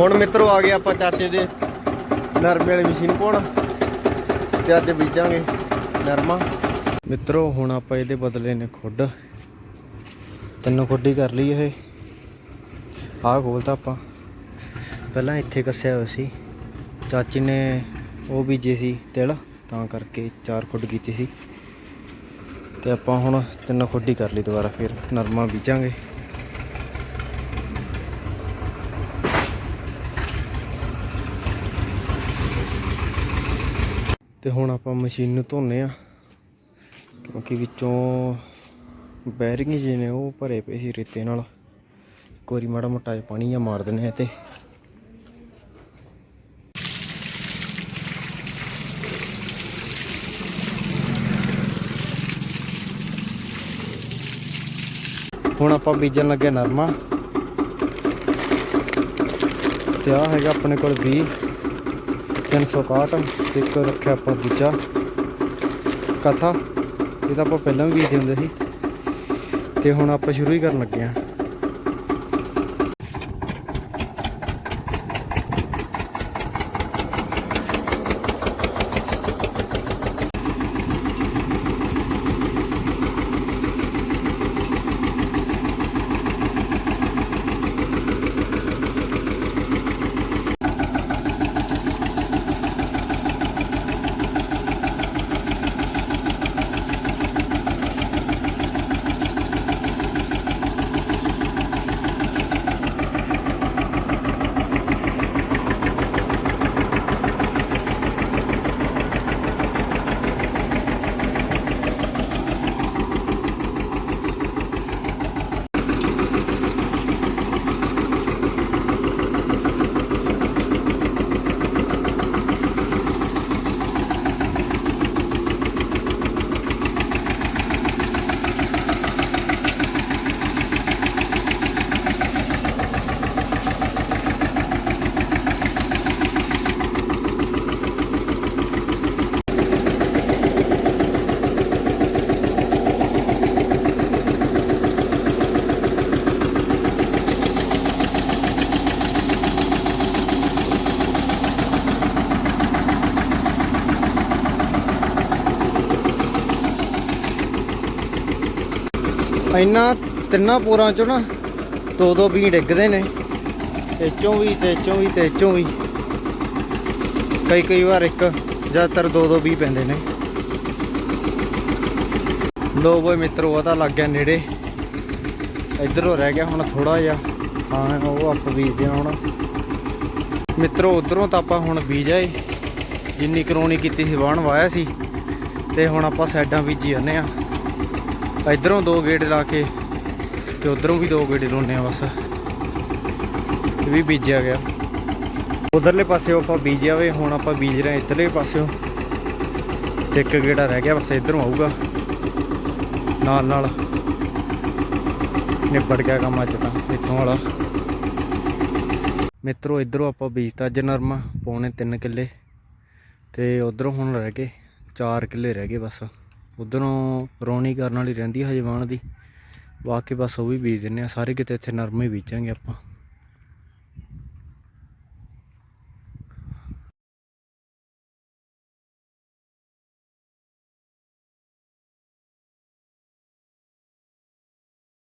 ਹੁਣ ਮਿੱਤਰੋ ਆ ਗਏ ਆਪਾਂ ਚਾਚੇ ਦੇ ਨਰਮੇ ਵਾਲੀ ਮਸ਼ੀਨ ਪਾਉਣ ਤੇ ਅੱਜ ਬੀਜਾਂਗੇ ਨਰਮਾ। ਮਿੱਤਰੋ, ਹੁਣ ਆਪਾਂ ਇਹਦੇ ਬਦਲੇ ਨੇ ਖੁੱਡ। ਤਿੰਨੋਂ ਖੁੱਡੀ ਕਰ ਲਈ ਇਹ। ਆਹ ਖੋਲਤਾ ਆਪਾਂ। ਪਹਿਲਾਂ ਇੱਥੇ ਕੱਸਿਆ ਹੋਇਆ ਸੀ। ਚਾਚੀ ਨੇ ਉਹ ਬੀਜੇ ਸੀ ਤਿਲ, ਤਾਂ ਕਰਕੇ ਚਾਰ ਖੁੱਡ ਕੀਤੀ ਸੀ। ਤੇ ਆਪਾਂ ਹੁਣ ਤਿੰਨੋਂ ਖੁੱਡੀ ਕਰ ਲਈ ਦੁਬਾਰਾ, ਫਿਰ ਨਰਮਾ ਬੀਜਾਂਗੇ। ਤੇ ਹੁਣ ਆਪਾਂ ਮਸ਼ੀਨ ਨੂੰ ਧੋਨੇ ਆ। ਕਿਉਂਕਿ ਵਿੱਚੋਂ ਬੈਰਿੰਗ ਜਿਹੇ ਨੇ, ਉਹ ਭਰੇ ਪਏ ਸੀ ਰੇਤੇ ਨਾਲ। ਇੱਕ ਵਾਰੀ ਮਾੜਾ ਮੋਟਾ ਜਿਹਾ ਪਾਣੀ ਜਾਂ ਮਾਰ ਦਿੰਨੇ ਆ ਤੇ ਹੁਣ ਆਪਾਂ ਬੀਜਣ ਲੱਗੇ ਨਰਮਾ। ਤੇ ਆ ਹੈਗਾ ਆਪਣੇ ਕੋਲ 20 361 ਤੇ ਇੱਕ ਰੱਖਿਆ ਆਪਾਂ ਦੂਜਾ। ਕਥਾ, ਇਹ ਤਾਂ ਆਪਾਂ ਪਹਿਲਾਂ ਵੀ ਬੀਜਦੇ ਹੁੰਦੇ ਸੀ। ਤੇ ਹੁਣ ਆਪਾਂ ਸ਼ੁਰੂ ਹੀ ਕਰਨ ਲੱਗੇ ਆ। ਇੰਨਾ ਤਿੰਨਾਂ ਪੂਰਾਂ ਚੋਂ ਨਾ ਦੋ ਦੋ ਬੀ ਡਿੱਗਦੇ ਨੇ, ਤੇ ਚੋਂ ਵੀ, ਤੇ ਚੋਂ ਵੀ, ਤੇ ਚੋਂ ਵੀ। ਕਈ ਕਈ ਵਾਰ ਇੱਕ, ਜ਼ਿਆਦਾਤਰ ਦੋ ਦੋ ਬੀ ਪੈਂਦੇ ਨੇ। ਲੋ ਬੋਏ ਮਿੱਤਰੋ ਉਹਦਾ ਲੱਗ ਗਿਆ ਨੇੜੇ। ਇੱਧਰੋਂ ਰਹਿ ਗਿਆ ਹੁਣ ਥੋੜਾ ਜਿਹਾ। ਹਾਂ, ਉਹ ਆਪਾਂ ਬੀਜਦੇ ਆ ਹੁਣ। ਮਿੱਤਰੋ, ਉਧਰੋਂ ਤਾਂ ਆਪਾਂ ਹੁਣ ਬੀਜ ਆਏ। ਜਿੰਨੀ ਕਰੋਨੀ ਕੀਤੀ ਸੀ, ਵਾਹਣ ਵਾਇਆ ਸੀ। ਤੇ ਹੁਣ ਆਪਾਂ ਸਾਈਡਾਂ ਬੀਜੀ ਜਾਂਦੇ ਆ। ਇਧਰੋਂ ਦੋ ਗੇੜੇ ਲਾ ਕੇ ਤੇ ਉਧਰੋਂ ਵੀ ਦੋ ਗੇੜੇ ਲਾਉਣੇ ਆ ਬਸ। ਇਹ ਵੀ ਬੀਜਿਆ ਗਿਆ। ਉਧਰਲੇ ਪਾਸੇ ਆਪਾਂ ਬੀਜਿਆ ਵੇ ਹੁਣ ਆਪਾਂ ਬੀਜ ਰਹੇ ਹਾਂ ਇੱਧਰਲੇ ਪਾਸਿਓ। ਤੇ ਇੱਕ ਗੇੜਾ ਰਹਿ ਗਿਆ, ਬਸ ਇਧਰੋਂ ਆਊਗਾ। ਨਾਲ ਨਾਲ ਨਿਬੜ ਗਿਆ ਕੰਮ ਅੱਜ ਤਾਂ, ਇੱਥੋਂ ਵਾਲਾ। ਮਿੱਤਰੋ, ਇਧਰੋਂ ਆਪਾਂ ਬੀਜਤਾ ਅੱਜ ਨਰਮਾ ਪੌਣੇ 3 ਕਿੱਲੇ। ਤੇ ਉਧਰੋਂ ਹੁਣ ਰਹਿ ਗਏ 4 ਕਿੱਲੇ ਰਹਿ ਗਏ ਬਸ। ਉਧਰੋਂ ਰੌਣੀ ਕਰਨ ਵਾਲੀ ਰਹਿੰਦੀ ਹਜੇ ਵਾਣ ਦੀ। ਬਾਕੀ ਬਸ ਉਹ ਵੀ ਬੀਜ ਦਿੰਨੇ ਆ। ਸਾਰੇ ਕਿਤੇ ਇੱਥੇ ਨਰਮੇ ਬੀਜਾਂਗੇ ਆਪਾਂ।